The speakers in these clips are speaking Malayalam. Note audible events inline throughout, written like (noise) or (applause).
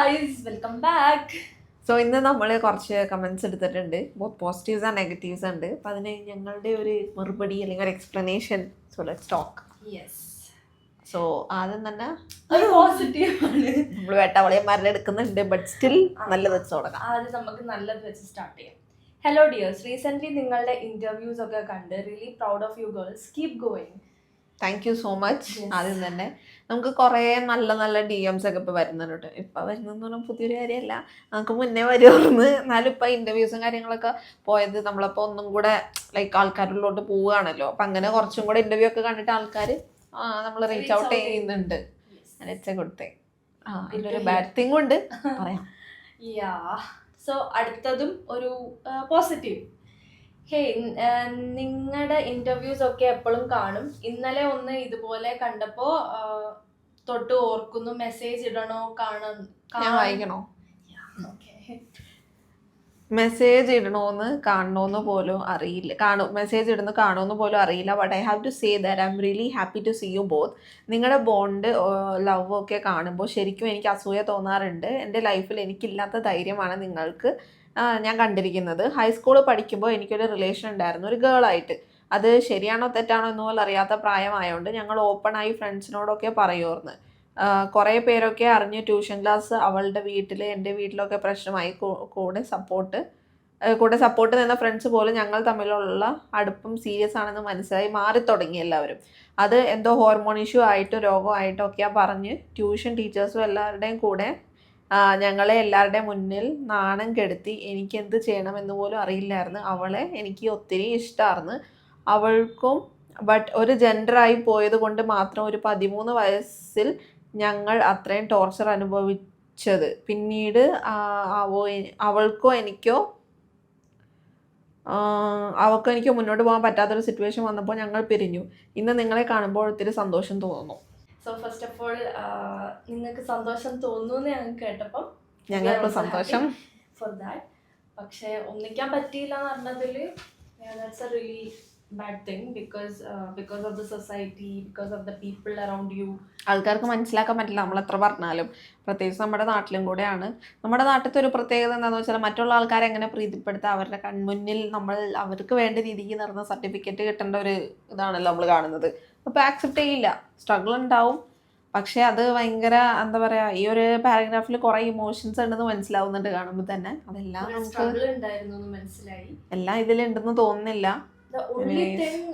ഗായ്സ് വെൽക്കം ബാക്ക് സോ ഇന്ന് നമ്മൾ കുറച്ച് കമൻസ് എടുത്തിട്ടുണ്ട്. ബോത്ത് പോസിറ്റീവ്സ് ആൻഡ് നെഗറ്റീവ്സ് ഉണ്ട്. അപ്പം അതിന് ഞങ്ങളുടെ ഒരു മറുപടി അല്ലെങ്കിൽ ഒരു explanation so let talk yes so ആദ്യം തന്നെ ഒരു പോസിറ്റീവ് ആണ്. നമ്മൾ വേട്ടവളയന്മാരുടെ എടുക്കുന്നുണ്ട് ബട്ട് സ്റ്റിൽ നല്ലത് വെച്ച് തുടങ്ങാം. ആദ്യം നമുക്ക് നല്ലത് വെച്ച് സ്റ്റാർട്ട് ചെയ്യാം. ഹലോ ഡിയേഴ്സ് റീസെന്റ്ലി നിങ്ങളുടെ ഇന്റർവ്യൂസ് ഒക്കെ കണ്ട് really proud of you girls keep going thank you so much. ആദ്യം തന്നെ നമുക്ക് കുറേ നല്ല നല്ല ഡി എംസ് ഒക്കെ ഇപ്പോൾ വരുന്നുണ്ട്. ഇപ്പോൾ വരുന്നതെന്ന് പറഞ്ഞാൽ പുതിയൊരു കാര്യമല്ല നമുക്ക് മുന്നേ വരുമായിരുന്നു എന്നാലും ഇപ്പോൾ ഇന്റർവ്യൂസും കാര്യങ്ങളൊക്കെ പോയത് നമ്മളപ്പോൾ ഒന്നും കൂടെ ലൈക്ക് ആൾക്കാരിലോട്ട് പോവുകയാണല്ലോ. അപ്പം അങ്ങനെ കുറച്ചും കൂടെ ഇന്റർവ്യൂ ഒക്കെ കണ്ടിട്ട് ആൾക്കാർ നമ്മൾ റീച്ച് ഔട്ട് ചെയ്യുന്നുണ്ട്. ഇറ്റ്സ് കൊടുത്തേ. ആ ഇതിലൊരു ബാഡ് തിങ് ഉണ്ട്. (laughs) പറയാം. സോ അടുത്തതും ഒരു പോസിറ്റീവ് ഹേ നിങ്ങളുടെ ഇന്റർവ്യൂസ് ഒക്കെ എപ്പോഴും കാണും. ഇന്നലെ ഒന്ന് ഇതുപോലെ കണ്ടപ്പോ തൊട്ട് ഓർക്കുന്നു മെസ്സേജ് ഇടണോ ഞാൻ വായിക്കണോ? മെസ്സേജ് ഇടണോന്ന് കാണണോന്ന് പോലും അറിയില്ല. കാണും മെസ്സേജ് ഇടുന്ന കാണുമെന്ന് പോലും അറിയില്ല. But I have to say that I'm really happy to see you both നിങ്ങളുടെ ബോണ്ട് ലവ് ഒക്കെ കാണുമ്പോൾ ശരിക്കും എനിക്ക് അസൂയ തോന്നാറുണ്ട്. എന്റെ ലൈഫിൽ എനിക്കില്ലാത്ത ധൈര്യമാണ് നിങ്ങൾക്ക് ഞാൻ കണ്ടിരിക്കുന്നത്. ഹൈസ്കൂൾ പഠിക്കുമ്പോൾ എനിക്കൊരു റിലേഷൻ ഉണ്ടായിരുന്നു ഒരു ഗേളായിട്ട് അത് ശരിയാണോ തെറ്റാണോ എന്ന് പോലും അറിയാത്ത പ്രായമായതുകൊണ്ട് ഞങ്ങൾ ഓപ്പണായി ഫ്രണ്ട്സിനോടൊക്കെ പറയുമായിരുന്നു കുറേ പേരൊക്കെ അറിഞ്ഞ് ട്യൂഷൻ ക്ലാസ് അവളുടെ വീട്ടിൽ എന്റെ വീട്ടിലൊക്കെ പ്രശ്നമായി. കൂടെ സപ്പോർട്ട് കൂടെ സപ്പോർട്ട് നിന്ന ഫ്രണ്ട്സ് പോലും ഞങ്ങൾ തമ്മിലുള്ള അടുപ്പം സീരിയസ് ആണെന്ന് മനസ്സിലായി മാറി തുടങ്ങി എല്ലാവരും. അത് എന്തോ ഹോർമോൺ ഇഷ്യൂ ആയിട്ടോ രോഗമായിട്ടോ ഒക്കെയാണ് പറഞ്ഞ് ട്യൂഷൻ ടീച്ചേഴ്സും എല്ലാവരുടെയും കൂടെ ഞങ്ങളെ എല്ലാവരുടെ മുന്നിൽ നാണം കെടുത്തി എനിക്ക് എന്ത് ചെയ്യണമെന്ന് പോലും അറിയില്ലായിരുന്നു. അവളെ എനിക്ക് ഒത്തിരി ഇഷ്ടമായിരുന്നു അവൾക്കും ബട്ട് ഒരു ജെൻഡറായി പോയത് കൊണ്ട് മാത്രം ഒരു പതിമൂന്ന് വയസ്സിൽ ഞങ്ങൾ അത്രയും ടോർച്ചർ അനുഭവിച്ചത്. പിന്നീട് അവൾക്കോ എനിക്കോ അവൾക്കോ എനിക്കോ മുന്നോട്ട് പോകാൻ പറ്റാത്തൊരു സിറ്റുവേഷൻ വന്നപ്പോൾ ഞങ്ങൾ പിരിഞ്ഞു. ഇന്ന് നിങ്ങളെ കാണുമ്പോൾ ഒത്തിരി സന്തോഷം തോന്നുന്നു. സോ ഫസ്റ്റ് ഓഫ് ഓൾ നിങ്ങൾക്ക് സന്തോഷം തോന്നുന്നു ഞങ്ങൾ കേട്ടപ്പം ഞങ്ങൾക്ക് സന്തോഷം. ഫോർ ദാറ്റ് പക്ഷെ ഒന്നിക്കാൻ പറ്റിയില്ല എന്ന് പറഞ്ഞതിൽ relief bad thing because because of the society because of the people around you ആൾക്കാർക്ക് മനസ്സിലാക്കാൻ പറ്റില്ല. നമ്മൾ എത്ര പറഞ്ഞാലും. പ്രത്യേകിച്ച് നമ്മുടെ നാട്ടിലും കൂടെയാണ്. നമ്മുടെ നാട്ടിലത്തെ ഒരു പ്രത്യേകത എന്താണെന്ന് വെച്ചാൽ മറ്റുള്ള ആൾക്കാരെ എങ്ങനെ പ്രീതിപ്പെടുത്താം? അവരുടെ കൺമുന്നിൽ നമ്മൾ അവർക്ക് വേണ്ട രീതിക്ക് നടന്ന സർട്ടിഫിക്കറ്റ് കിട്ടേണ്ട ഒരു ഇതാണല്ലോ നമ്മൾ കാണുന്നത്. അപ്പോൾ ആക്സെപ്റ്റ് ചെയ്യില്ല. സ്ട്രഗിൾ ഉണ്ടാവും. പക്ഷേ അത് ഭയങ്കര എന്താ പറയുക ഈ ഒരു പാരഗ്രാഫിൽ കുറേ ഇമോഷൻസ് ഉണ്ടെന്ന് മനസ്സിലാവുന്നുണ്ട് കാണുമ്പോൾ തന്നെ. അതെല്ലാം നമുക്ക് എല്ലാം ഇതിലുണ്ടെന്ന് തോന്നുന്നില്ല. The only. തിങ്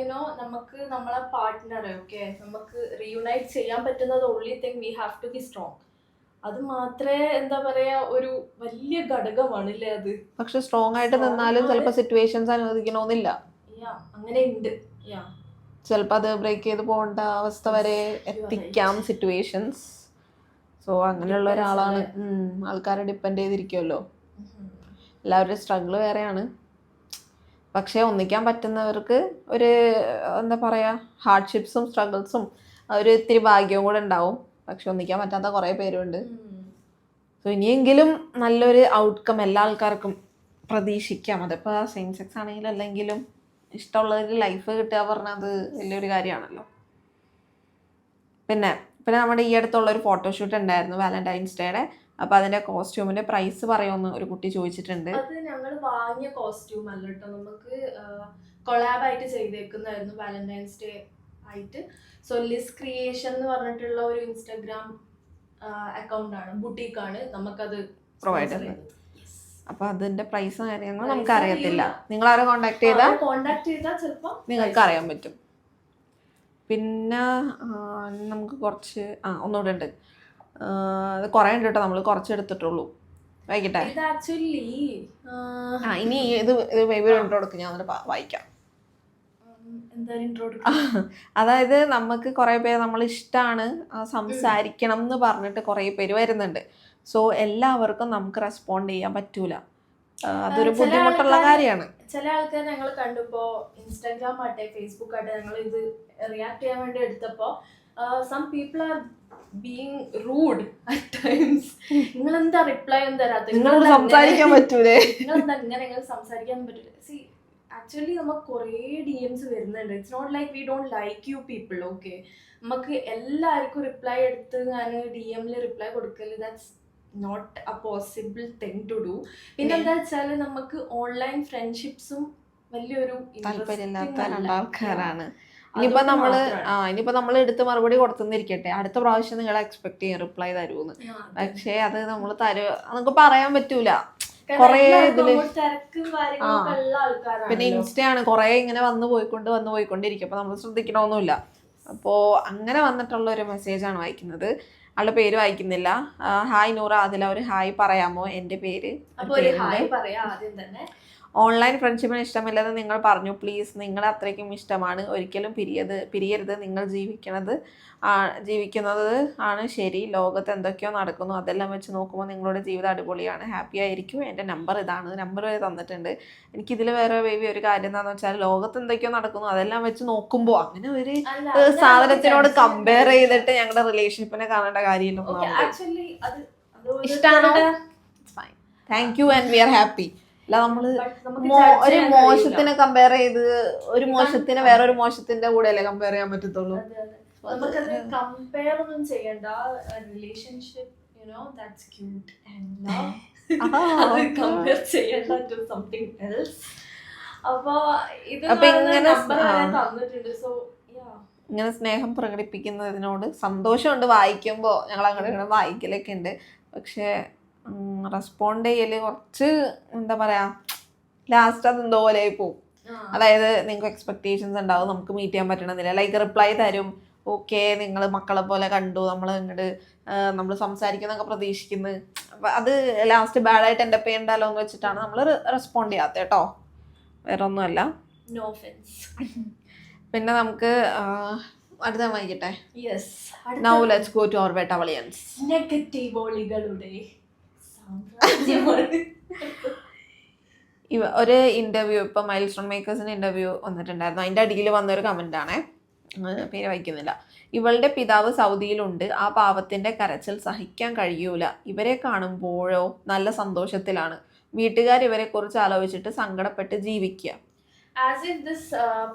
യുനോ നമുക്ക് നമ്മളെ പാർട്ട്ണറെ ഓക്കെ നമുക്ക് റീയുണൈറ്റ് ചെയ്യാൻ പറ്റുന്നത് only thing we have to be strong അത് മാത്രമേ എന്താ പറയാ ഒരു വലിയ ഘടകമാണ് അല്ലേ അത്? പക്ഷെ സ്ട്രോങ് ആയിട്ട് നിന്നാലും. ചിലപ്പോൾ സിറ്റുവേഷൻസ് അനുവദിക്കണമെന്നില്ല. അങ്ങനെ ഉണ്ട് ചിലപ്പോൾ അത് ബ്രേക്ക് ചെയ്ത് പോകേണ്ട അവസ്ഥ വരെ എത്തിക്കാം സിറ്റുവേഷൻസ് സോ അങ്ങനെയുള്ള ഒരാളാണ്. ആൾക്കാരെ ഡിപ്പെൻഡ് ചെയ്തിരിക്കുമല്ലോ എല്ലാവരുടെയും സ്ട്രഗിൾ വേറെയാണ്. പക്ഷേ ഒന്നിക്കാൻ പറ്റുന്നവർക്ക് ഒരു എന്താ പറയുക ഹാർഡ്ഷിപ്സും സ്ട്രഗിൾസും ഒരു ഇത്തിരി ഭാഗ്യവും കൂടെ ഉണ്ടാവും. പക്ഷെ ഒന്നിക്കാൻ പറ്റാത്ത കുറേ പേരുണ്ട്. സോ ഇനിയെങ്കിലും നല്ലൊരു ഔട്ട്കം എല്ലാ ആൾക്കാർക്കും പ്രതീക്ഷിക്കാം. അതിപ്പോൾ സെയിം സെക്സ് ആണെങ്കിലും അല്ലെങ്കിലും ഇഷ്ടമുള്ളൊരു ലൈഫ് കിട്ടുക പറഞ്ഞാൽ അത് വലിയൊരു കാര്യമാണല്ലോ. പിന്നെ പിന്നെ നമ്മുടെ ഈ അടുത്തുള്ള ഒരു ഫോട്ടോഷൂട്ട് ഉണ്ടായിരുന്നു വാലന്റൈൻസ് ഡേയുടെ അപ്പോൾ അതിന്റെ കോസ്റ്റ്യൂമിന്റെ പ്രൈസ് പറയുമെന്ന് ഒരു കുട്ടി ചോദിച്ചിട്ടുണ്ട്. അത് ഞങ്ങൾ വാങ്ങിയ കോസ്റ്റ്യൂം അല്ല കേട്ടോ. നമുക്ക് കൊളാബ് ആയിട്ട് ചെയ്തേക്കുന്നതായിരുന്നു വാലന്റൈൻസ് ഡേ ആയിട്ട്. സോ ലിസ് ക്രിയേഷൻ എന്ന് പറഞ്ഞിട്ടുള്ള ഒരു ഇൻസ്റ്റാഗ്രാം അക്കൗണ്ട് ആണ് ബുട്ടീക്ക് ആണ്. നമുക്കത് പ്രൊവൈഡ് ചെയ്യുന്നത്. അപ്പോൾ അതിന്റെ പ്രൈസ് കാര്യങ്ങൾ നമുക്ക് അറിയത്തില്ല. നിങ്ങൾ ആരെ കോണ്ടാക്ട് ചെയ്താൽ കോണ്ടാക്ട് ചെയ്താൽ ചിലപ്പോൾ നിങ്ങൾക്ക് അറിയാൻ പറ്റും. പിന്നെ നമുക്ക് കുറച്ച് ആ ഒന്നുകൂടെ ഉണ്ട്. അത് കുറേ ഉണ്ട് കേട്ടോ നമ്മൾ കുറച്ചെടുത്തിട്ടുള്ളൂ. വൈകിട്ടെ. ഇത് ആക്ച്വലി ആ ഇനി ഇത് ഇത് ബേബി ഇൻട്രോ കൊടുക്കും ഞാൻ എന്നിട്ട് വായിക്കാം. (laughs) അതായത് നമുക്ക് കുറേ പേര് നമ്മൾ ഇഷ്ടമാണ് സംസാരിക്കണം എന്ന് പറഞ്ഞിട്ട് കുറേ പേര് വരുന്നുണ്ട്. സോ എല്ലാവർക്കും നമുക്ക് റെസ്പോണ്ട് ചെയ്യാൻ പറ്റൂല. അതൊരു ബുദ്ധിമുട്ടുള്ള കാര്യമാണ്. ചില ആൾക്കാർ ഞങ്ങൾ കണ്ടപ്പോ ഇൻസ്റ്റാഗ്രാം ആട്ടെ ഫേസ്ബുക്ക് ആട്ടെ ഞങ്ങൾ ഇത് റിയാക്ട് ചെയ്യാൻ വേണ്ടി എടുത്തപ്പോ some people are being rude at times നിങ്ങൾ എന്താ റിപ്ലൈ ഒന്നും തരാത്ത നിങ്ങൾ സംസാരിക്കാൻ പറ്റൂലേ? നിങ്ങൾ എന്താ ഇങ്ങനെ നിങ്ങൾ സംസാരിക്കാൻ പറ്റൂല? സി ആക്ച്വലി നമുക്ക് കുറേ ഡി എംസ് വരുന്നുണ്ട്. It's not like we don't like you people okay നമുക്ക് എല്ലാവർക്കും റിപ്ലൈ എടുത്ത് ഞാൻ ഡി എമ്മിൽ റിപ്ലൈ കൊടുക്കൽ that's not a possible thing to do പിന്നെ എന്താ വെച്ചാൽ നമുക്ക് ഓൺലൈൻ ഫ്രണ്ട്ഷിപ്സും വലിയൊരു താല്പര്യമില്ലാത്ത Yeah. ഇനിയിപ്പോ നമ്മൾ ആ ഇനിയിപ്പോ നമ്മൾ എടുത്ത് മറുപടി കൊടുത്തുന്നിരിക്കട്ടെ. അടുത്ത പ്രാവശ്യം നിങ്ങൾ എക്സ്പെക്ട് ചെയ്യും റിപ്ലൈ തരുമെന്ന് പക്ഷേ അത് നമ്മൾ തരുക നമുക്ക് പറയാൻ പറ്റൂല. കൊറേ ഇതിൽ ആ. പിന്നെ ഇൻസ്റ്റയാണ് കൊറേ ഇങ്ങനെ വന്നു പോയിക്കൊണ്ട് വന്നു പോയിക്കൊണ്ടിരിക്കും. അപ്പൊ നമ്മൾ ശ്രദ്ധിക്കണമൊന്നുമില്ല അപ്പോ അങ്ങനെ വന്നിട്ടുള്ള ഒരു മെസ്സേജ് ആണ് വായിക്കുന്നത്. ആളുടെ പേര് വായിക്കുന്നില്ല. ഹായ് നൂറ. അതിൽ ഒരു ഹായ് പറയാമോ എന്റെ പേര് ഓൺലൈൻ ഫ്രണ്ട്ഷിപ്പിന് ഇഷ്ടമില്ലെന്ന് നിങ്ങൾ പറഞ്ഞു. പ്ലീസ് നിങ്ങൾ അത്രയ്ക്കും ഇഷ്ടമാണ്. ഒരിക്കലും പിരിയത് പിരിയരുത്. നിങ്ങൾ ജീവിക്കണത് ജീവിക്കുന്നത് ആണ് ശരി. ലോകത്ത് എന്തൊക്കെയോ നടക്കുന്നു. അതെല്ലാം വെച്ച് നോക്കുമ്പോൾ നിങ്ങളുടെ ജീവിതം അടിപൊളിയാണ്. ഹാപ്പി ആയിരിക്കും. എന്റെ നമ്പർ ഇതാണ്. നമ്പർ വരെ തന്നിട്ടുണ്ട്. എനിക്കിതിൽ വേറെ ബേബി ഒരു കാര്യം എന്താണെന്ന് വെച്ചാൽ ലോകത്ത് എന്തൊക്കെയോ നടക്കുന്നു. അതെല്ലാം വെച്ച് നോക്കുമ്പോൾ അങ്ങനെ ഒരു സാധനത്തിനോട് കമ്പയർ ചെയ്തിട്ട് ഞങ്ങളുടെ റിലേഷൻഷിപ്പിനെ കാണേണ്ട കാര്യമില്ല. ഇഷ്ടമാണ് thank you and we are happy അല്ല നമ്മൾ judge ഒരു മോശത്തിനെ കമ്പയർ ചെയ്ത് ഒരു മോശത്തിനെ വേറൊരു മോശത്തിന്റെ കൂടെ അല്ലേ കമ്പയർ ചെയ്യാൻ പറ്റത്തുള്ളൂ. കമ്പയർ ഒന്നും ചെയ്യണ്ട. Relationship you know that's cute and love അത് കമ്പയർ ചെയ്യണ്ട ടു സംതിങ് എൽസ് അപ്പൊ ഇത് ഇങ്ങനെ. തന്നിട്ടുണ്ട്. സോ ഇങ്ങനെ സ്നേഹം പ്രകടിപ്പിക്കുന്നതിനോട് സന്തോഷമുണ്ട് വായിക്കുമ്പോൾ ഞങ്ങൾ അങ്ങനെ വായിക്കലൊക്കെ ഉണ്ട് പക്ഷേ റെസ്പോണ്ട് ചെയ്യൽ കുറച്ച് എന്താ പറയാ ലാസ്റ്റ് അത് എന്തോ പോലെ പോകും അതായത് നിങ്ങൾക്ക് എക്സ്പെക്ടേഷൻസ് ഉണ്ടാവും നമുക്ക് മീറ്റ് ചെയ്യാൻ പറ്റണമെന്നില്ല ലൈക്ക് റിപ്ലൈ തരും ഓക്കെ നിങ്ങൾ മക്കളെ പോലെ കണ്ടു നമ്മൾ ഇങ്ങോട്ട് നമ്മൾ സംസാരിക്കുന്നൊക്കെ പ്രതീക്ഷിക്കുന്നു. അപ്പം അത് ലാസ്റ്റ് ബാഡായിട്ട് എന്റെ പേ ഉണ്ടല്ലോ എന്ന് വെച്ചിട്ടാണ് നമ്മൾ റെസ്പോണ്ട് ചെയ്യാത്ത കേട്ടോ വേറെ ഒന്നുമല്ല (laughs) പിന്നെ നമുക്ക് അടുത്ത വായിക്കട്ടെ yes now let's go to അവർ വെട്ടവളിയൻസ് നെഗറ്റീവ് ഒളികളുടെ ഇവ ഒരു ഇന്റർവ്യൂ ഇപ്പൊ മൈൽ സ്റ്റോൺ മേക്കേഴ്സിന്റെ ഇന്റർവ്യൂ വന്നിട്ടുണ്ടായിരുന്നു. അതിന്റെ അടിയിൽ വന്ന ഒരു കമന്റ് ആണേ പേര് വായിക്കുന്നില്ല ഇവളുടെ പിതാവ് സൗദിയിലുണ്ട്. ആ പാവത്തിന്റെ കരച്ചിൽ സഹിക്കാൻ കഴിയൂല. ഇവരെ കാണുമ്പോഴോ നല്ല സന്തോഷത്തിലാണ്. വീട്ടുകാർ ഇവരെ കുറിച്ച് ആലോചിച്ചിട്ട് സങ്കടപ്പെട്ട് ജീവിക്കുക as if this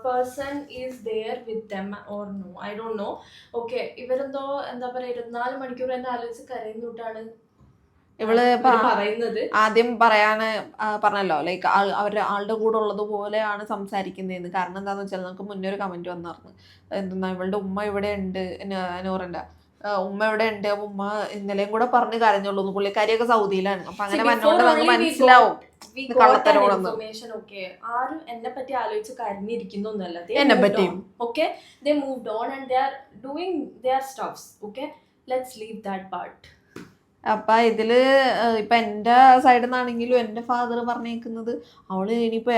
person is there with them or no I don't know okay ഇവരെന്തോ എന്താ പറയുക ഇരുപത്തിനാല് മണിക്കൂർ എന്നെ ആലോചിച്ച് കരയുന്നൂട്ടാണ് ഇവൾ ആദ്യം പറയാന് പറഞ്ഞല്ലോ ലൈക്ക് അവരുടെ ആളുടെ കൂടെ ഉള്ളത് പോലെയാണ് സംസാരിക്കുന്നതെന്ന്. കാരണം എന്താന്ന് വെച്ചാൽ നമുക്ക് മുന്നേ ഒരു കമന്റ് വന്നായിരുന്നു എന്തെന്നാ ഇവളുടെ ഉമ്മ ഇവിടെ ഉണ്ട് നൂറിന്റെ ഉമ്മ ഇവിടെ ഉണ്ട് അപ്പൊ ഉമ്മ ഇന്നലെയും കൂടെ പറഞ്ഞ് കരഞ്ഞുള്ളൂ പുള്ളിക്കാരിയൊക്കെ സൗദിയിലാണ്. അപ്പൊ അങ്ങനെ See, പറഞ്ഞുകൊണ്ട് നമുക്ക് മനസ്സിലാവും information, okay. ആരും എന്നെ പറ്റി ആലോചിച്ച് കരഞ്ഞിരിക്കുന്നൊന്നല്ല എന്നെ. Okay they moved on and they are doing they are stuffs okay let's leave that part അപ്പൊ ഇതിൽ ഇപ്പൊ എന്റെ സൈഡിൽ നിന്നാണെങ്കിലും എന്റെ ഫാദർ പറഞ്ഞേക്കുന്നത് അവൾ ഇനിയിപ്പോ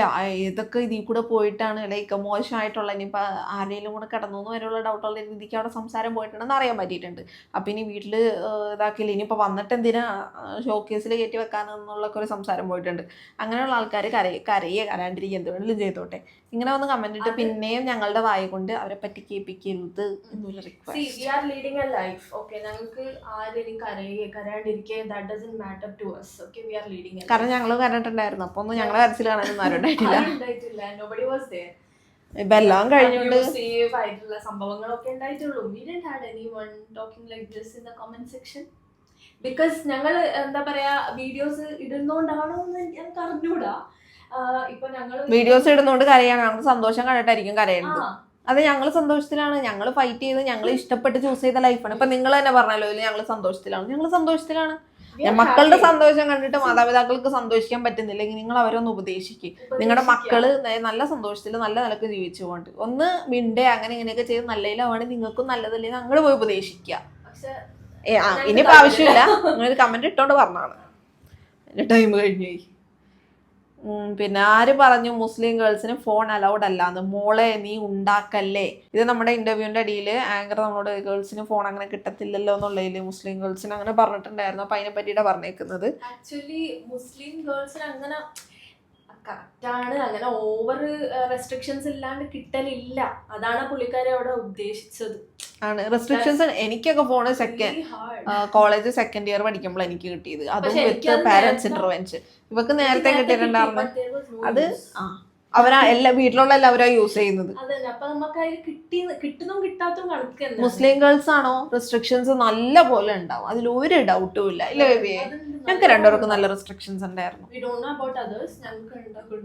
ഇതൊക്കെ ഇതിൽ കൂടെ പോയിട്ടാണ് ലൈക്ക് മോശമായിട്ടുള്ള ഇനിയിപ്പോ ആരെങ്കിലും കൂടെ കിടന്നു എന്ന് വരെയുള്ള ഡൗട്ടുള്ള രീതിക്ക് അവിടെ സംസാരം പോയിട്ടുണ്ടെന്ന് അറിയാൻ പറ്റിയിട്ടുണ്ട്. അപ്പൊ ഇനി ഇതാക്കിയില്ല ഇതാക്കില്ല. ഇനിയിപ്പോ വന്നിട്ട് എന്തിനാ ഷോക്കേസിൽ കയറ്റി വെക്കാനെന്നുള്ളൊക്കെ ഒരു സംസാരം പോയിട്ടുണ്ട്. അങ്ങനെയുള്ള ആൾക്കാർ കരയെ കരയെ കരാണ്ടിരിക്കുക എന്ത് വേണമെങ്കിലും ചെയ്തോട്ടെ. ഇങ്ങനെ വന്ന് കമന്റ് ഇട്ട് പിന്നെയും ഞങ്ങളുടെ വായ കൊണ്ട് അവരെ പറ്റി കേൾപ്പിക്കരുത് എന്നുള്ള റിക്വസ്റ്റ് കാരണം ഞങ്ങൾ കരണ്ടിട്ടുണ്ടായിരുന്നു അപ്പൊ ഒന്നും ഞങ്ങളെ കരച്ചിൽ കാണാനൊന്നും ആരും ഉണ്ടായിട്ടില്ല. ഇപ്പൊ എല്ലാം കഴിഞ്ഞുകൊണ്ട് സേഫ് ആയിട്ടുള്ള സംഭവങ്ങളൊക്കെ ഉണ്ടായിട്ടുള്ളൂ. We didn't had anyone talking like this in the comment section because ഞങ്ങൾ എന്താ പറയാ വീഡിയോസ് ഇടുന്നോണ്ടാണോ എന്ന് ഞങ്ങൾക്ക് അറിഞ്ഞൂടാ. ഇപ്പൊ ഞങ്ങൾ വീഡിയോസ് ഇടുന്നോണ്ട് കരയാണ് ഞങ്ങൾ സന്തോഷം കണ്ടിട്ടായിരിക്കും കരയുന്നത് അത് ഞങ്ങൾ സന്തോഷത്തിലാണ്. ഞങ്ങൾ ഫൈറ്റ് ചെയ്ത് ഞങ്ങൾ ഇഷ്ടപ്പെട്ട് ചൂസ് ചെയ്ത ലൈഫാണ് ഇപ്പൊ നിങ്ങൾ തന്നെ പറഞ്ഞല്ലോ ഞങ്ങൾ സന്തോഷത്തിലാണ്. ഞങ്ങൾ സന്തോഷത്തിലാണ്. മക്കളുടെ സന്തോഷം കണ്ടിട്ട് മാതാപിതാക്കൾക്ക് സന്തോഷിക്കാൻ പറ്റുന്നില്ലെങ്കിൽ നിങ്ങൾ അവരൊന്ന് ഉപദേശിക്കും. നിങ്ങളുടെ മക്കൾ നല്ല സന്തോഷത്തിൽ നല്ല നിലയ്ക്ക് ജീവിച്ചു പോകണ്ട് ഒന്ന് മിണ്ടേ അങ്ങനെ ഇങ്ങനെയൊക്കെ ചെയ്ത് നല്ലതിലാവാണെങ്കിൽ നിങ്ങൾക്കും നല്ലതല്ലേ ഞങ്ങൾ പോയി ഉപദേശിക്ക. ഞങ്ങൾക്ക് ഇനിയിപ്പോ ആവശ്യമില്ല. നിങ്ങളൊരു കമന്റ് ഇട്ടോണ്ട് പറഞ്ഞാണ് എന്റെ ടൈം കഴിഞ്ഞു പിന്നെ ആര് പറഞ്ഞു മുസ്ലിം ഗേൾസിന് ഫോൺ അലൗഡ് അല്ല? എന്ന് മോളെ നീ ഉണ്ടാക്കല്ലേ? ഇത് നമ്മുടെ ഇന്റർവ്യൂവിന്റെ അടിയിൽ ആങ്കർ നമ്മളോട് ഗേൾസിന് ഫോൺ അങ്ങനെ കിട്ടത്തില്ലല്ലോ എന്നുള്ളതിൽ മുസ്ലിം ഗേൾസിന് അങ്ങനെ പറഞ്ഞിട്ടുണ്ടായിരുന്നു. അപ്പൊ അതിനെ പറ്റിയിട്ടാണ് പറഞ്ഞേക്കുന്നത്. ആക്ച്വലി മുസ്ലിം ഗേൾസിന് അങ്ങനെ കറക്റ്റാണ്. അങ്ങനെ ഓവർ റെസ്ട്രിക്ഷൻസ് ഇല്ലാണ്ട് കിട്ടലില്ല. അതാണ് പുള്ളിക്കാരെ അവിടെ ഉദ്ദേശിച്ചത്. ആണ്. റെസ്ട്രിക്ഷൻസ് എനിക്കൊക്കെ phone second college second year പഠിക്കുമ്പോൾ എനിക്ക് കിട്ടിയത്. അതും വിത്ത് പാരന്റ്സ് ഇന്റർവെൻഷൻ ഇവക്ക് നേരത്തെ കിട്ടിയിട്ടുണ്ടായിരുന്നു അത് ആ. അവരാ എല്ലാ വീട്ടിലുള്ള എല്ലാവരും യൂസ് ചെയ്യുന്നത്. മുസ്ലിം ഗേൾസ് ആണോ? റെസ്ട്രിക്ഷൻസ് നല്ല പോലെ ഉണ്ടാവും. അതിൽ ഒരു ഡൗട്ടും ഇല്ല. ഇല്ല ബേബിയെ ഞങ്ങൾക്ക് രണ്ടുപേർക്കും നല്ല റെസ്ട്രിക്ഷൻസ് ഉണ്ടായിരുന്നു.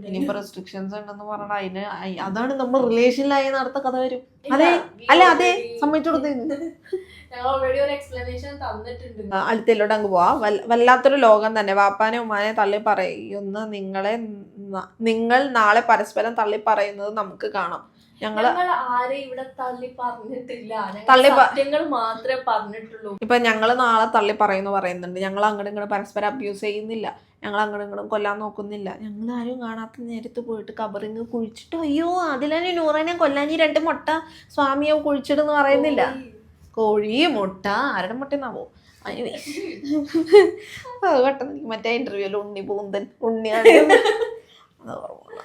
ഇനിയിപ്പോ റെസ്ട്രിക്ഷൻസ് ഉണ്ടെന്ന് പറഞ്ഞാൽ അതിന് അതാണ് നമ്മൾ റിലേഷനിലായി നടത്ത കഥ വരും. അതെ അല്ലെ അതെ already- സമ്മതിച്ചു കൊടുത്ത്. (laughs) ഞങ്ങൾ എക്സ്പ്ലനേഷൻ തന്നിട്ടുണ്ട്. അടുത്തിലോട്ട് അങ്ങ് പോവാ. വല്ലാത്തൊരു ലോകം തന്നെ. വാപ്പാനെ ഉമ്മാനെ തള്ളി പറയുന്ന നിങ്ങളെ നിങ്ങൾ നാളെ പരസ്പരം തള്ളി പറയുന്നത് നമുക്ക് കാണാം. ഞങ്ങൾ ഇവിടെ തള്ളി പറഞ്ഞിട്ടില്ല. ഞങ്ങൾ തള്ളി സത്യങ്ങൾ മാത്രമേ പറഞ്ഞിട്ടുള്ളൂ. ഇപ്പൊ ഞങ്ങൾ നാളെ തള്ളി പറയുന്നു പറയുന്നുണ്ട്. ഞങ്ങൾ അങ്ങോട്ടും ഇങ്ങോട്ടും പരസ്പരം അബ്യൂസ് ചെയ്യുന്നില്ല. ഞങ്ങൾ അങ്ങോട്ടും ഇങ്ങോട്ടും കൊല്ലാൻ നോക്കുന്നില്ല. ഞങ്ങൾ ആരും കാണാത്ത നേരത്ത് പോയിട്ട് കബറിങ് കുഴിച്ചിട്ട് അയ്യോ അതിലെ നൂറേനെ കൊല്ലാൻ ഈ രണ്ട് മുട്ട സ്വാമിയെ കുഴിച്ചിടെന്ന് പറയുന്നില്ല. കോഴി മുട്ട ആരുടെ മുട്ടയെന്നാവോ? (laughs) പെട്ടെന്ന് മറ്റേ ഇന്റർവ്യൂൽ ഉണ്ണി പൂന്തൻ ഉണ്ണിയാണ് അത് ഓർമ്മ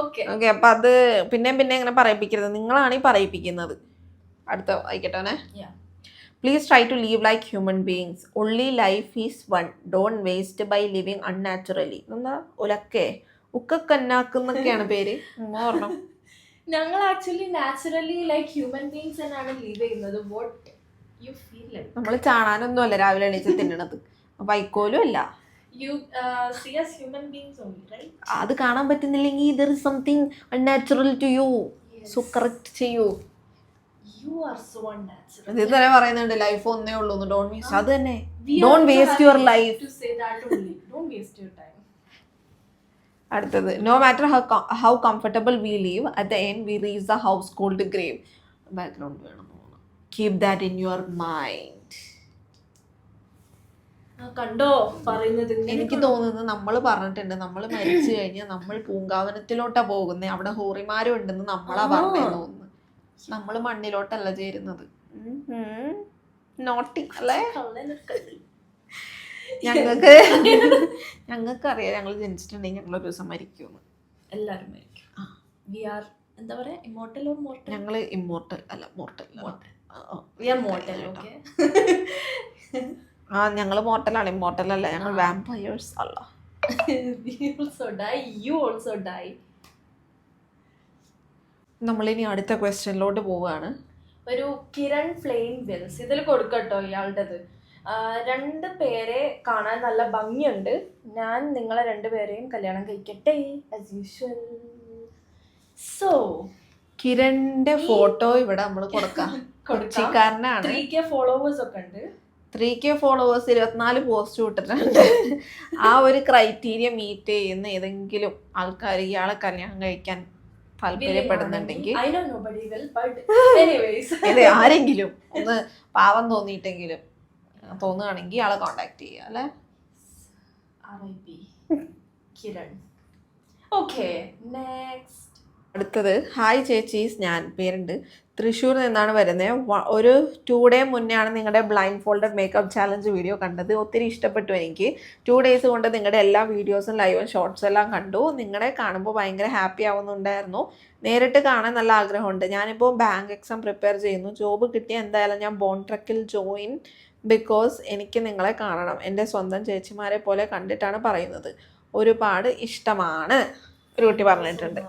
ഓക്കെ. ഓക്കെ അപ്പൊ അത് പിന്നെയും പിന്നെ ഇങ്ങനെ പറയിപ്പിക്കരുത്. നിങ്ങളാണ് ഈ പറയിപ്പിക്കുന്നത്. അടുത്ത ആയിക്കട്ടെ Yeah. Please try to live like human beings only life is one don't waste by living unnaturally എന്താ ഉലക്കേ. ഉക്കക്കന്നാക്കുന്നൊക്കെയാണ് പേര്. ഞങ്ങൾ actually naturally like human beings എന്നാണ് ലീവ് ചെയ്യുന്നത്. വാട്ട് യു ഫീൽ ലൈക്ക് നമ്മൾ ചാണാനൊന്നും അല്ല രാവിലെ എണീച്ച് തിന്നണത്. വൈക്കോലും അല്ല. റൈറ്റ് അത് കാണാൻ പറ്റുന്നില്ലെങ്കിൽ either is something unnatural to you so correct ചെയ്യൂ. തന്നെ പറയുന്നുണ്ട് ലൈഫ് ഒന്നേ ഉള്ളൂ വേസ്റ്റ് അത് തന്നെ. ഡോണ്ട് വേസ്റ്റ് യുവർ ലൈഫ് അടുത്തത് no matter how how comfortable we live at the end we reach the house called grave background വേണം keep that in your mind കണ്ടോ? പറയുന്നത് എനിക്ക് തോന്നുന്നത് നമ്മൾ പറഞ്ഞിട്ടുണ്ട്. നമ്മൾ മരിച്ചു കഴിഞ്ഞാൽ നമ്മൾ പൂങ്കാവനത്തിലോട്ടാ പോകുന്നത് അവിടെ ഹോറിമാരും ഉണ്ടെന്ന് നമ്മളാ പറഞ്ഞു തോന്നുന്നു. നമ്മൾ മണ്ണിലോട്ടല്ല ചേരുന്നത്. നോട്ടി അല്ലേ? ഞങ്ങൾക്ക് (laughs) ഞങ്ങൾക്ക് അറിയാം ഞങ്ങൾ ജനിച്ചിട്ടുണ്ടെങ്കിൽ ഞങ്ങൾ ഒരു ദിവസം മരിക്കുമെന്ന്. എല്ലാരും മരിക്കും. വി ആർ എന്താ പറയാ ഇമോർട്ടൽ ഓർ മോർട്ടൽ ഞങ്ങൾ ഇമ്മോർട്ടൽ അല്ല mortal we are mortal okay ആ ഞങ്ങൾ മോർട്ടലാണ് മോട്ടൽ അല്ല. ഞങ്ങൾ വാമ്പയേഴ്സ് അല്ല. (laughs) നമ്മളിനി അടുത്ത ക്വസ്റ്റ്യനിലോട്ട് പോവുകയാണ്. ഒരു കിരൺ ഫ്ലെയിം വിൽസ്. ഇതിൽ കൊടുക്കട്ടോ ഇയാളുടേത്. രണ്ട് പേരെ കാണാൻ നല്ല ഭംഗിയുണ്ട്. ഞാൻ നിങ്ങളെ രണ്ടുപേരെയും കല്യാണം കഴിക്കട്ടെ ആസ് യൂഷ്വൽ സോ കിരണിന്റെ ഫോട്ടോ ഇവിടെ നമ്മൾ കൊടുക്കാം. കൊച്ചിക്കാരനാണ്. ത്രീ ഫോളോവേഴ്സ് ഒക്കെ ഉണ്ട്. ത്രീ കെ ഫോളോവേഴ്സ് ഇരുപത്തിനാല് പോസ്റ്റ് വിട്ടിട്ടുണ്ട്. ആ ഒരു ക്രൈറ്റീരിയ മീറ്റ് ചെയ്യുന്ന ഏതെങ്കിലും ആൾക്കാർ ഇയാളെ കല്യാണം കഴിക്കാൻ താല്പര്യപ്പെടുന്നുണ്ടെങ്കിൽ ഇത് (laughs) ആരെങ്കിലും ഒന്ന് പാവം തോന്നിയിട്ടെങ്കിലും തോന്നുകയാണെങ്കിൽ ഇയാളെ കോണ്ടാക്ട് ചെയ്യുക അല്ലെ? കിരൺ. ഓക്കെ നെക്സ്റ്റ് അടുത്തത്. ഹായ് ചേച്ചീസ് ഞാൻ പേരുണ്ട്. തൃശ്ശൂർ നിന്നാണ് വരുന്നത് ഒരു ടു ഡേ മുന്നേ ആണ് നിങ്ങളുടെ blind folder makeup challenge video കണ്ടത്. ഒത്തിരി ഇഷ്ടപ്പെട്ടു എനിക്ക്. ടു ഡേയ്സ് കൊണ്ട് നിങ്ങളുടെ എല്ലാ വീഡിയോസും ലൈവും ഷോർട്സും എല്ലാം കണ്ടു. നിങ്ങളെ കാണുമ്പോൾ ഭയങ്കര ഹാപ്പി ആവുന്നുണ്ടായിരുന്നു. നേരിട്ട് കാണാൻ നല്ല ആഗ്രഹമുണ്ട്. ഞാനിപ്പോൾ ബാങ്ക് എക്സാം പ്രിപ്പയർ ചെയ്യുന്നു. ജോബ് കിട്ടിയ എന്തായാലും ഞാൻ ബോൺ ട്രക്കിൽ ജോയിൻ ബിക്കോസ് എനിക്ക് നിങ്ങളെ കാണണം. എന്റെ സ്വന്തം ചേച്ചിമാരെ പോലെ കണ്ടിട്ടാണ് പറയുന്നത്. ഒരുപാട് ഇഷ്ടമാണ്. ഒരു കുട്ടി പറഞ്ഞിട്ടുണ്ട്.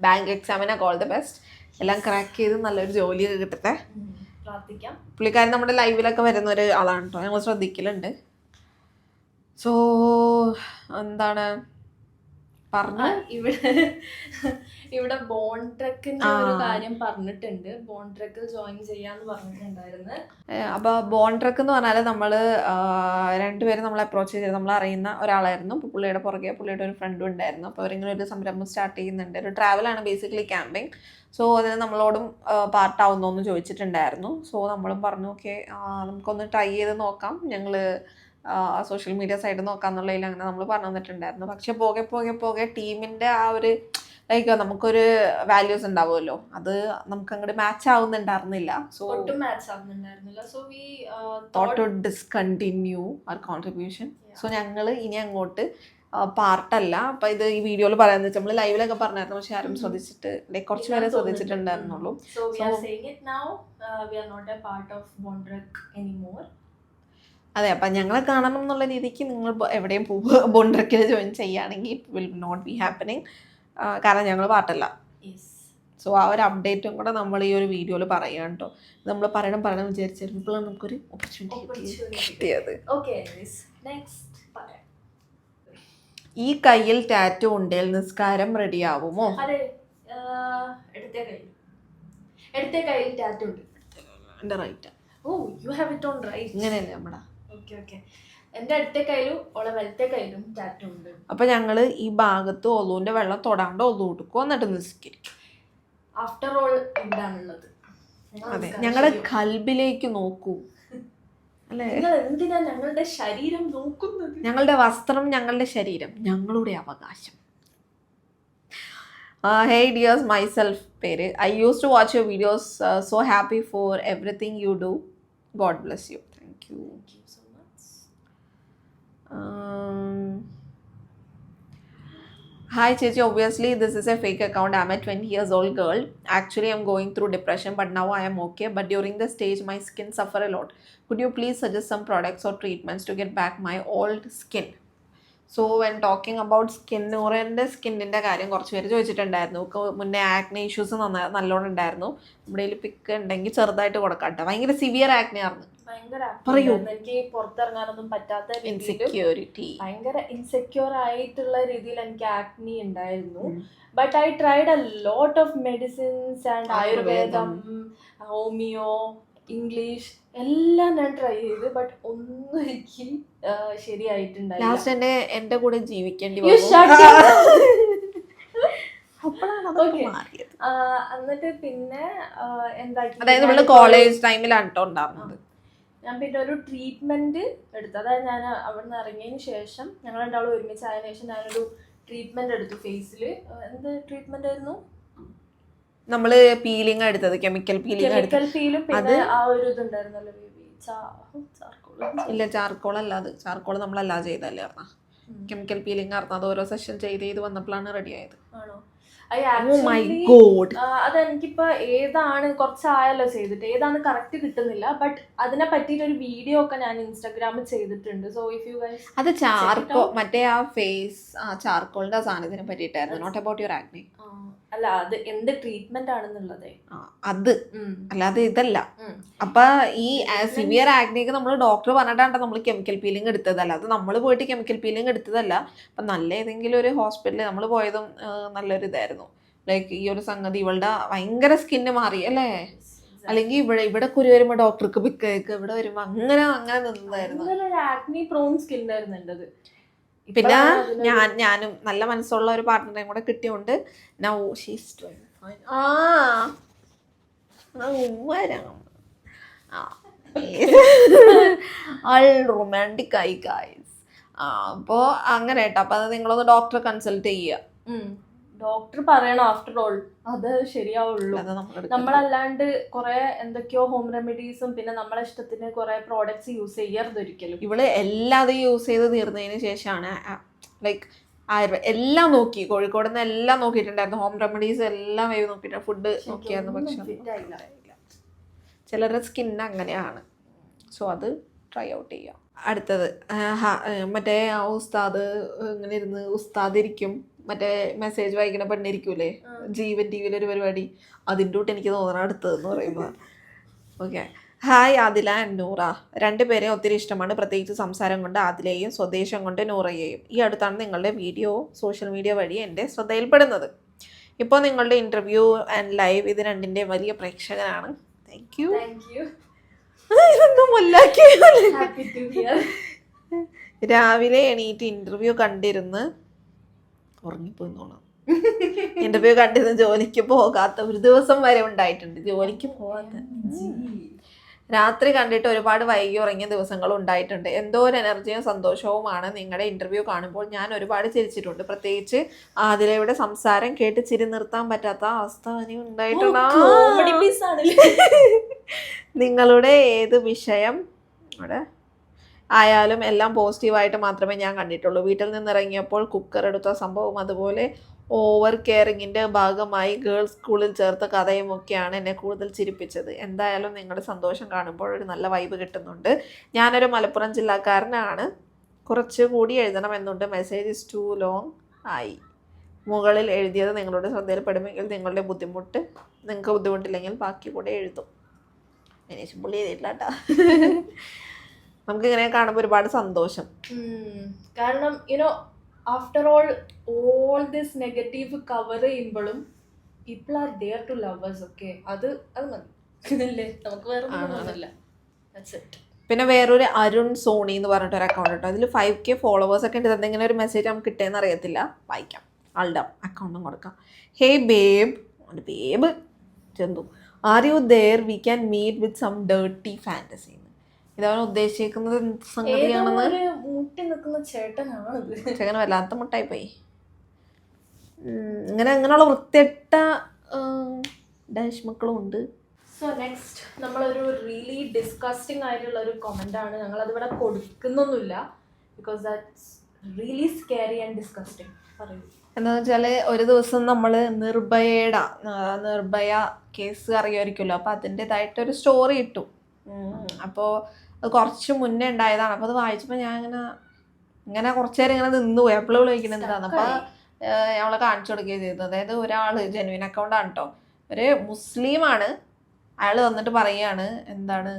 ബാങ്ക് എക്സാമിനൊക്കെ ഓൾ ദ ബെസ്റ്റ് എല്ലാം ക്രാക്ക് ചെയ്ത് നല്ലൊരു ജോലിയൊക്കെ കിട്ടട്ടെ. പ്രാർത്ഥിക്കാം. പുള്ളിക്കാരൻ നമ്മുടെ ലൈവിലൊക്കെ വരുന്ന ഒരു ആളാണ് കേട്ടോ ഞങ്ങൾ ശ്രദ്ധിക്കലുണ്ട്. സോ എന്താണ്? പറഞ്ഞു ഇവിടെ ഇവിടെ ബോൺ ട്രക്കിന്റെ ഒരു കാര്യം പറഞ്ഞിട്ടുണ്ട്. ബോൺ ട്രക്ക് ജോയിൻ ചെയ്യാന്ന് പറഞ്ഞിട്ടുണ്ടായിരുന്നു. അപ്പൊ ബോൺ ട്രക്ക് എന്ന് പറഞ്ഞാൽ നമ്മൾ രണ്ടുപേരും നമ്മൾ അപ്രോച്ച് ചെയ്ത് നമ്മൾ അറിയുന്ന ഒരാളായിരുന്നു. അപ്പോൾ പുള്ളിയുടെ പുറകെ പുള്ളിയുടെ ഒരു ഫ്രണ്ടും ഉണ്ടായിരുന്നു. അപ്പോൾ അവരിങ്ങനെ ഒരു സംരംഭം സ്റ്റാർട്ട് ചെയ്യുന്നുണ്ട്. ഒരു ട്രാവലാണ് ബേസിക്കലി ക്യാമ്പിങ് സോ അതിന് നമ്മളോടും പാർട്ടാവുന്നോ എന്ന് ചോദിച്ചിട്ടുണ്ടായിരുന്നു. സോ നമ്മളും പറഞ്ഞു ഓക്കെ നമുക്കൊന്ന് ട്രൈ ചെയ്ത് നോക്കാം. ഞങ്ങൾ സോഷ്യൽ മീഡിയ സൈഡ് നോക്കാന്നുള്ളതിൽ അങ്ങനെ നമ്മൾ പറഞ്ഞു തന്നിട്ടുണ്ടായിരുന്നു. പക്ഷെ പോകെ പോകെ പോകെ ടീമിന്റെ ആ ഒരു ലൈക്ക് നമുക്കൊരു വാല്യൂസ് ഉണ്ടാവുമല്ലോ. അത് നമുക്ക് അങ്ങോട്ട് match ആവുന്നുണ്ടായിരുന്നില്ല. So thought to discontinue our contribution so ഞങ്ങൾ ഇനി അങ്ങോട്ട് പാർട്ടല്ല. അപ്പൊ ഇത് ഈ വീഡിയോയിൽ പറയാന്ന് വെച്ചാൽ നമ്മൾ ലൈവിലൊക്കെ പറഞ്ഞായിരുന്നു. പക്ഷെ ആരും. ശ്രദ്ധിച്ചിട്ട് ലൈക്ക് കുറച്ച് പേരെ ശ്രദ്ധിച്ചിട്ടുണ്ടായിരുന്നുള്ളൂ. So we are saying it now we are not a part of ബോണ്ട്രക് anymore അതെ അപ്പൊ ഞങ്ങളെ കാണണം എന്നുള്ള രീതിക്ക് നിങ്ങൾ എവിടെയും എവിടെയും ബോണ്ടറക്കിൽ ജോയിൻ ചെയ്യുകയാണെങ്കിൽ it will not be happening കാരണം ഞങ്ങൾ പാട്ടല്ല. സോ ആ ഒരു അപ്ഡേറ്റും കൂടെ നമ്മൾ ഈ ഒരു വീഡിയോയിൽ പറയാം കേട്ടോ. നമ്മൾ പറയണം പറയണം വിചാരിച്ചിരുന്നപ്പോഴാണ് നമുക്കൊരു ഓപ്പർച്യൂണിറ്റി കിട്ടിയത്. ഈ കയ്യിൽ ടാറ്റു ഉണ്ടേൽ നിസ്കാരം ടാറ്റു ഉണ്ട്. എന്റെ right oh you have it on right ഇങ്ങനെയല്ലേ നമ്മുടെ ഓക്കെ ഓക്കെ എന്റെ അടുത്ത കയ്യിലും ഓളെ വലത്തെ കയ്യിലും ടാറ്റു ഉണ്ട്. അപ്പൊ ഞങ്ങൾ ഈ ഭാഗത്ത് ഒലുവിന്റെ വെള്ളം തൊടാണ്ട് ഒലു കൊടുക്കും എന്നിട്ട് നിസ്കരിക്കും. ആഫ്റ്റർ ഓൾ എന്താണുള്ളത്? അതെ ഞങ്ങളുടെ കൽബിലേക്ക് നോക്കൂ. അല്ലേ? നിങ്ങൾ എന്തിനാ ഞങ്ങളുടെ ശരീരം നോക്കുന്നത്? ഞങ്ങളുടെ വസ്ത്രം ഞങ്ങളുടെ ശരീരം ഞങ്ങളുടെ അവകാശം. ഹേ ഡിയേഴ്സ് മൈ സെൽഫ് പേര്. I use to watch your videos so happy for everything you do God bless you thank you Thank you. Um, hi Chechi, obviously this is a fake account. I'm a 20 years old girl. Actually, I'm going through depression, but now I am okay. But during the stage, my skin suffer a lot. Could you please suggest some products or treatments to get back my old skin? So when talking about skin Oriente സ്കിന്നിന്റെ കാര്യം കുറച്ച് പേര് ചോദിച്ചിട്ടുണ്ടായിരുന്നു. മുന്നേ ആക്നെ ഇഷ്യൂസ് നന്നാ നല്ലോണം ഉണ്ടായിരുന്നു. നമ്മുടെ കയ്യിൽ പിക്ക് ഉണ്ടെങ്കിൽ ചെറുതായിട്ട് കൊടുക്കാം കേട്ടോ. ഭയങ്കര സിവിയർ ആക്നെ ആയിരുന്നു. പറയൂ. എനിക്ക് പുറത്തിറങ്ങാനൊന്നും പറ്റാത്ത ഇൻസെക്യൂരിറ്റി ഭയങ്കര ഇൻസെക്യൂർ ആയിട്ടുള്ള രീതിയിൽ എനിക്ക് ആക്നി ഉണ്ടായിരുന്നു. But I tried a lot of medicines and ആയുർവേദം. ഹോമിയോ ഇംഗ്ലീഷ് എല്ലാം ഞാൻ ട്രൈ ചെയ്ത് ബട്ട് ഒന്നും എനിക്ക് ശരിയായിട്ടുണ്ടായില്ല. ലാസ്റ്റ് എന്നെ എന്റെ കൂടെ ജീവിക്കേണ്ടി (laughs) എന്നിട്ട് പിന്നെ എന്താക്കി? അതായത് കോളേജ് ടൈമിലാണ് കേട്ടോ ഉണ്ടായിരുന്നത് ഞാൻ പിന്നെ ഒരു ട്രീറ്റ്മെന്റ് എടുത്തു. അതായത് ഞാൻ അവിടെ നിന്ന് ഇറങ്ങിയതിന് ശേഷം ഞങ്ങൾ രണ്ടാളും ഒരുമിച്ച് ആയതിനു ശേഷം ഞാനൊരു ട്രീറ്റ്മെന്റ് എടുത്തു ഫേസിൽ എന്ത് ട്രീറ്റ്മെന്റ് ആയിരുന്നു? നമ്മൾ പീലിംഗ് എടുത്തത് കെമിക്കൽ പീലിംഗ് എടുത്തത്. അത് ആ ഒരു ഇതുണ്ടായിരുന്നല്ലോ ഇല്ല ചാർക്കോൾ അല്ലാതെ ചാർക്കോൾ നമ്മളല്ലാ ചെയ്തല്ലേ പറഞ്ഞ. കെമിക്കൽ പീലിംഗ് ആയിരുന്നു അത് ഓരോ സെഷൻ ചെയ്ത് ചെയ്ത് വന്നപ്പോഴാണ് റെഡി ആയത്. ആ, അതെനിക്കിപ്പോ ഏതാണ് കുറച്ചായല്ലോ ചെയ്തിട്ട്. ഏതാണ് കറക്റ്റ് കിട്ടുന്നില്ല. ബട്ട് അതിനെ പറ്റിയിട്ട് ഒരു വീഡിയോ ഒക്കെ ഞാൻ ഇൻസ്റ്റാഗ്രാമിൽ ചെയ്തിട്ടുണ്ട്. സോ ഇഫ് യു ഗൈസ് അത് ചാർക്കോ മറ്റേ ആ ഫേസ് ആ ചാർക്കോളിന്റെ സാധനത്തിനെ പറ്റിയിട്ടായിരുന്നു. നോട്ട് അബൌട്ട് യുവർ ആക്നെ അല്ല അത് എന്ത് ട്രീറ്റ്മെന്റ് ആണെന്നുള്ളത്. അത്. അല്ലാതെ ഇതല്ല. അപ്പൊ ഈ സിവിയർ ആക്നിക്ക് നമ്മൾ ഡോക്ടർ പറഞ്ഞിട്ടാണ് നമ്മൾ കെമിക്കൽ പീലിംഗ് എടുത്തതല്ല. അത് നമ്മൾ പോയിട്ട് കെമിക്കൽ പീലിംഗ് എടുത്തതല്ല. അപ്പൊ നല്ല ഏതെങ്കിലും ഒരു ഹോസ്പിറ്റലിൽ നമ്മൾ പോയതും നല്ലൊരു ഇതായിരുന്നു. ലൈക്ക് ഈ ഒരു സംഗതി ഇവളുടെ ഭയങ്കര സ്കിന്ന് മാറി അല്ലേ? അല്ലെങ്കിൽ ഇവിടെ ഇവിടെ കുരു വരുമ്പോ ഡോക്ടർക്ക് പിക്ക് ഇവിടെ വരുമ്പോ അങ്ങനെ അങ്ങനെ നിന്നതായിരുന്നു. ആക്നി പ്രോൺ എന്റേത്. പിന്നെ ഞാൻ ഞാനും നല്ല മനസ്സുള്ള ഒരു പാർട്ട്ണറെയും കൂടെ കിട്ടിയോണ്ട് നൗ ഷീസ് ആ. ആ, വരാം ആ. ആൾ റൊമാന്റിക് ആയി ഗായ്സ് അപ്പോൾ അങ്ങനെ കേട്ടോ. അപ്പോൾ അത് നിങ്ങളൊന്ന് ഡോക്ടറെ കൺസൾട്ട് ചെയ്യുക. ഡോക്ടർ പറയണം ആഫ്റ്റർ ഓൾ അത് ശരിയാവുള്ളൂ. നമ്മളല്ലാണ്ട് കുറെ എന്തൊക്കെയോ ഹോം റെമഡീസും പിന്നെ നമ്മളെ ഇഷ്ടത്തിന് കുറെ പ്രോഡക്ട്സ് യൂസ് ചെയ്യരുത് ഒരിക്കലും. ഇവൾ എല്ലാതും യൂസ് ചെയ്ത് തീർന്നതിന് ശേഷമാണ് ലൈക്ക് ആയുർവേദ എല്ലാം നോക്കി. കോഴിക്കോട് നിന്ന് എല്ലാം നോക്കിയിട്ടുണ്ടായിരുന്നു. ഹോം റെമഡീസ് എല്ലാം വേവ് നോക്കിയിട്ട് ഫുഡ് നോക്കിയായിരുന്നു പക്ഷെ ചിലരുടെ സ്കിൻ അങ്ങനെയാണ്. സോ അത് ട്രൈ ഔട്ട് ചെയ്യാം. അടുത്തത് മറ്റേ ആ ഉസ്താദ് ഇങ്ങനെ ഇരുന്ന് ഉസ്താദ് ഇരിക്കും മറ്റേ മെസ്സേജ് വായിക്കണ പെണ്ണിരിക്കൂലേ ജീവൻ ടി വിയിലൊരു പരിപാടി. അതിന്റെ കൂട്ട് എനിക്ക് തോന്നണം അടുത്തതെന്ന് പറയുമ്പോൾ okay hi Adila and Noora. രണ്ടുപേരെ ഒത്തിരി ഇഷ്ടമാണ്. പ്രത്യേകിച്ച് സംസാരം കൊണ്ട് ആദിലയെയും സ്വദേശം കൊണ്ട് നൂറയെയും. ഈ അടുത്താണ് നിങ്ങളുടെ വീഡിയോ സോഷ്യൽ മീഡിയ വഴി എന്റെ ശ്രദ്ധയിൽപ്പെടുന്നത്. ഇപ്പോൾ നിങ്ങളുടെ ഇന്റർവ്യൂ ആൻഡ് ലൈവ് ഇത് രണ്ടിന്റെ വലിയ പ്രേക്ഷകനാണ്. Thank you. ഇതൊന്നും രാവിലെ എണീറ്റ് ഇന്റർവ്യൂ കണ്ടിരുന്ന് ഉറങ്ങിപ്പോയി തോന്നാം പേര് കണ്ടിരുന്ന ജോലിക്ക് പോകാത്ത ഒരു ദിവസം വരെ ഉണ്ടായിട്ടുണ്ട്. ജോലിക്ക് പോകാത്ത രാത്രി കണ്ടിട്ട് ഒരുപാട് വൈകി ഉറങ്ങിയ ദിവസങ്ങൾ ഉണ്ടായിട്ടുണ്ട്. എന്തോ ഒരു എനർജിയും സന്തോഷവുമാണ് നിങ്ങളുടെ ഇന്റർവ്യൂ കാണുമ്പോൾ. ഞാൻ ഒരുപാട് ചിരിച്ചിട്ടുണ്ട്. പ്രത്യേകിച്ച് ആതിരയുടെ സംസാരം കേട്ട് ചിരി നിർത്താൻ പറ്റാത്ത അവസ്ഥ ഇനി ഉണ്ടായിട്ടുണ്ടോ? നിങ്ങളുടെ ഏത് വിഷയം? അവിടെ ആയാലും എല്ലാം പോസിറ്റീവായിട്ട് മാത്രമേ ഞാൻ കണ്ടിട്ടുള്ളൂ. വീട്ടിൽ നിന്നിറങ്ങിയപ്പോൾ കുക്കർ എടുത്ത സംഭവം അതുപോലെ ഓവർ കെയറിങ്ങിന്റെ ഭാഗമായി ഗേൾസ് സ്കൂളിൽ ചേർത്ത കഥയും ഒക്കെയാണ് എന്നെ കൂടുതൽ ചിരിപ്പിച്ചത്. എന്തായാലും നിങ്ങളുടെ സന്തോഷം കാണുമ്പോൾ ഒരു നല്ല വൈബ് കിട്ടുന്നുണ്ട്. ഞാനൊരു മലപ്പുറം ജില്ലക്കാരനാണ്. കുറച്ച് കൂടി എഴുതണമെന്നുണ്ട് മെസ്സേജ് ഇസ് ടു ലോങ് ആയി. മുകളിൽ എഴുതിയത് നിങ്ങളുടെ ശ്രദ്ധയിൽപ്പെടുമെങ്കിൽ നിങ്ങളുടെ ബുദ്ധിമുട്ട് നിങ്ങൾക്ക് ബുദ്ധിമുട്ടില്ലെങ്കിൽ ബാക്കി കൂടെ എഴുതും. ഇനി പുള്ളി എഴുതിയിട്ടില്ല കേട്ടോ നമുക്ക് ഇങ്ങനെ കാണുമ്പോൾ ഒരുപാട് സന്തോഷം. കാരണം you know after all all this negative cover ചെയ്യുമ്പോഴും people are there to lovers okay അത് അത് മതി. നമുക്ക് വേറെ ഒന്നും ആണ്. തോന്നുന്നില്ല That's it. പിന്നെ വേറൊരു അരുൺ സോണി എന്ന് പറഞ്ഞിട്ട് ഒരു അക്കൗണ്ട് ഉണ്ട്. അതിൽ ഫൈവ് കെ ഫോളോവേഴ്സ് ഒക്കെ ഉണ്ട്. എന്തെങ്കിലും ഒരു മെസ്സേജ് നമുക്ക് കിട്ടിയെന്ന് അറിയത്തില്ല. വായിക്കാം. ആളുടെ അക്കൗണ്ടും കൊടുക്കാം. Hey babe babe ചെന്തു are you there we can meet with some dirty fantasy ഇതവൻ ഉദ്ദേശിക്കുന്നത് എന്ത് സംഗതിയാണെന്ന്? ഒരു മുട്ടി നിൽക്കുന്ന ചേട്ടനാണത്. ചേട്ടൻ വല്ലാത്ത മുട്ടായി പോയി ഇങ്ങനെ അങ്ങനെയുള്ള വൃത്തിയിട്ട ഡാഷ് മക്കളും ഉണ്ട്. സോ നെക്സ്റ്റ് നമ്മളൊരു റിയലി ഡിസ്കസ്റ്റിംഗ് ആയിട്ടുള്ള ഒരു കമന്റ് ആണ്. ഞങ്ങൾ അതിവിടെ കൊടുക്കുന്നൊന്നുമില്ല. Because that's really scary and disgusting പറയൂ. എന്താന്ന് വെച്ചാൽ ഒരു ദിവസം നമ്മൾ നിർഭയയുടെ ആ, നിർഭയ കേസ് അറിയുമായിരിക്കുമല്ലോ. അപ്പോൾ അതിന്റെതായിട്ടൊരു സ്റ്റോറി ഇട്ടു. അപ്പോൾ അത് കുറച്ച് മുന്നേ ഉണ്ടായതാണ്. അപ്പോൾ അത് വായിച്ചപ്പോൾ ഞാൻ ഇങ്ങനെ ഇങ്ങനെ കുറച്ച് നേരം ഇങ്ങനെ നിന്ന് പോയി. എപ്പോഴും വിളിക്കുന്നത് എന്താണ് അപ്പോൾ ഞങ്ങളെ കാണിച്ചു കൊടുക്കുകയും ചെയ്തു. അതായത് ഒരാൾ ജെനുവിൻ അക്കൗണ്ടാണ് കേട്ടോ ഒരു മുസ്ലിമാണ് അയാൾ വന്നിട്ട് പറയുകയാണ് എന്താണ്?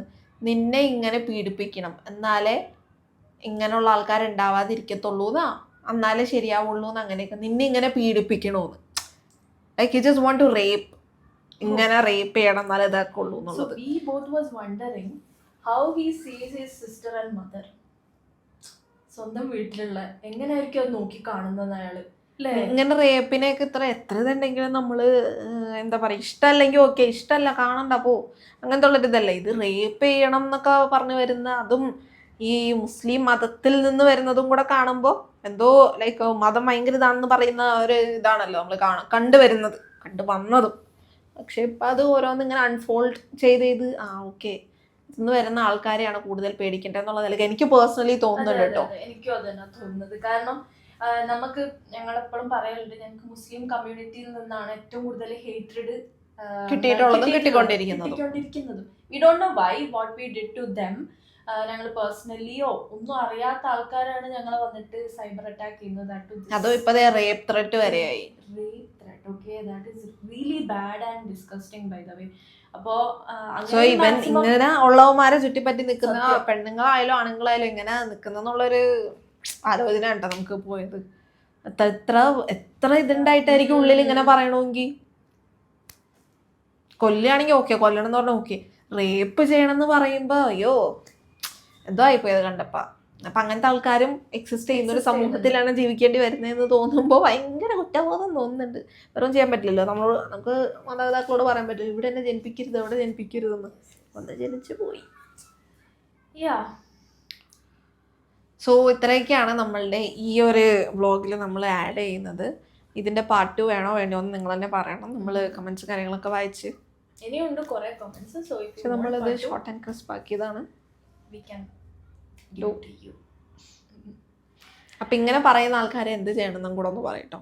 നിന്നെ ഇങ്ങനെ പീഡിപ്പിക്കണം. എന്നാലേ ഇങ്ങനെയുള്ള ആൾക്കാർ ഉണ്ടാവാതിരിക്കത്തുള്ളൂ എന്നാ എന്നാലേ ശരിയാവുള്ളൂ എന്ന് അങ്ങനെയൊക്കെ. നിന്നെ ഇങ്ങനെ പീഡിപ്പിക്കണമെന്ന് like you just want to rape ഇങ്ങനെ റേപ്പ് ചെയ്യണം എന്നാലേ ഇതാക്കുള്ളൂ എന്നുള്ളത്. We he sees his sister and mother. സ്വന്തം വീട്ടിലുള്ള എങ്ങനെയായിരിക്കും അത് നോക്കി കാണുന്നത് അയാൾ? ഇങ്ങനെ റേപ്പിനെയൊക്കെ ഇത്ര എത്ര ഇതുണ്ടെങ്കിലും നമ്മൾ എന്താ പറയുക ഇഷ്ടമല്ലെങ്കിൽ ഓക്കെ ഇഷ്ടമല്ല കാണണ്ട പോ. അങ്ങനത്തെ ഉള്ളൊരു ഇതല്ല? ഇത് റേപ്പ് ചെയ്യണം എന്നൊക്കെ പറഞ്ഞു വരുന്ന അതും ഈ മുസ്ലിം മതത്തിൽ നിന്ന് വരുന്നതും കൂടെ കാണുമ്പോൾ എന്തോ ലൈക്ക് മതം ഭയങ്കര ഇതാണെന്ന് പറയുന്ന ഒരു ഇതാണല്ലോ നമ്മൾ കാണ കണ്ടുവരുന്നത് കണ്ടു വന്നതും. പക്ഷെ ഇപ്പം അത് ഓരോന്ന് ഇങ്ങനെ അൺഫോൾഡ് ചെയ്ത് ചെയ്ത് ആ ഓക്കെ. ഇന്ന് വരുന്ന ആൾക്കാരെയാണ് കൂടുതൽ പേടിക്കേണ്ടത് എന്നുള്ള നിലയ്ക്ക് എനിക്ക് പേഴ്സണലി തോന്നുന്നുണ്ട് കേട്ടോ. എനിക്കും അത് തന്നെ തോന്നുന്നത്. കാരണം നമുക്ക് ഞങ്ങൾ എപ്പോഴും പറയലുണ്ട് ഞങ്ങൾക്ക് മുസ്ലിം കമ്മ്യൂണിറ്റിയിൽ നിന്നാണ് ഏറ്റവും കൂടുതൽ ഹേറ്റഡ് കിട്ടിയിട്ടുള്ളതും കിട്ടിക്കൊണ്ടിരിക്കുന്നതും. കിട്ടിക്കൊണ്ടിരിക്കുന്നതും. We don't know why what we did to them ഞങ്ങൾ പേഴ്സണലിയോ ഒന്നും അറിയാത്ത ആൾക്കാരാണ് ഞങ്ങളെ വന്നിട്ട് സൈബർ അറ്റാക്ക് ചെയ്യുന്നത്. അതോ ഇപ്പൊ റേപ്പ് ത്രെറ്റ് വരെയായി. Rape threat okay that is really bad and disgusting by the way. അപ്പോ സോ ഇവൻ ഇങ്ങനെ ഉള്ളവന്മാരെ ചുറ്റിപ്പറ്റി നിൽക്കുന്ന. പെണ്ണുങ്ങളായാലും ആണുങ്ങളായാലും ഇങ്ങനെ നിക്കുന്നെന്നുള്ളൊരു ആലോചന കേട്ടോ നമുക്ക് പോയത്. എത്ര എത്ര എത്ര ഇതുണ്ടായിട്ടായിരിക്കും ഉള്ളിൽ ഇങ്ങനെ പറയണമെങ്കിൽ? കൊല്ലുകയാണെങ്കിൽ ഓക്കെ കൊല്ലണം എന്ന് പറഞ്ഞാൽ ഓക്കെ. റേപ്പ് ചെയ്യണമെന്ന് പറയുമ്പോ അയ്യോ എന്തോ ആയിപ്പോയത് കണ്ടപ്പ. അപ്പൊ അങ്ങനത്തെ ആൾക്കാരും എക്സിസ്റ്റ് ചെയ്യുന്ന ഒരു സമൂഹത്തിലാണ് ജീവിക്കേണ്ടി വരുന്നതെന്ന് തോന്നുമ്പോൾ ഭയങ്കര കുറ്റബോധം തോന്നുന്നുണ്ട്. വെറും ചെയ്യാൻ പറ്റില്ലല്ലോ? നമ്മൾ നമുക്ക് മാതാപിതാക്കളോട് പറയാൻ പറ്റില്ല. ഇവിടെ എന്നെ ജനിപ്പിക്കരുത് അവിടെ ജനിപ്പിക്കരുതെന്ന്. ഒന്ന് ജനിച്ചു പോയി. യാ സോ ഇത്രയൊക്കെയാണ് നമ്മളുടെ ഈ ഒരു വ്ളോഗിൽ നമ്മൾ ആഡ് ചെയ്യുന്നത്. ഇതിന്റെ പാർട്ട് ടു വേണോ വേണ്ടോ എന്ന് നിങ്ങൾ തന്നെ പറയണം. നമ്മൾ കമന്റ്സ് കാര്യങ്ങളൊക്കെ വായിച്ച്. ഇനിയുണ്ട് കുറെ കമന്റ്സ് സോ പക്ഷെ നമ്മളിത് short and crisp ആക്കിയതാണ്. We can Do. അപ്പൊ ഇങ്ങനെ പറയുന്ന ആൾക്കാരെ എന്ത് ചെയ്യണം എന്നും കൂടെ ഒന്ന് പറയട്ടോ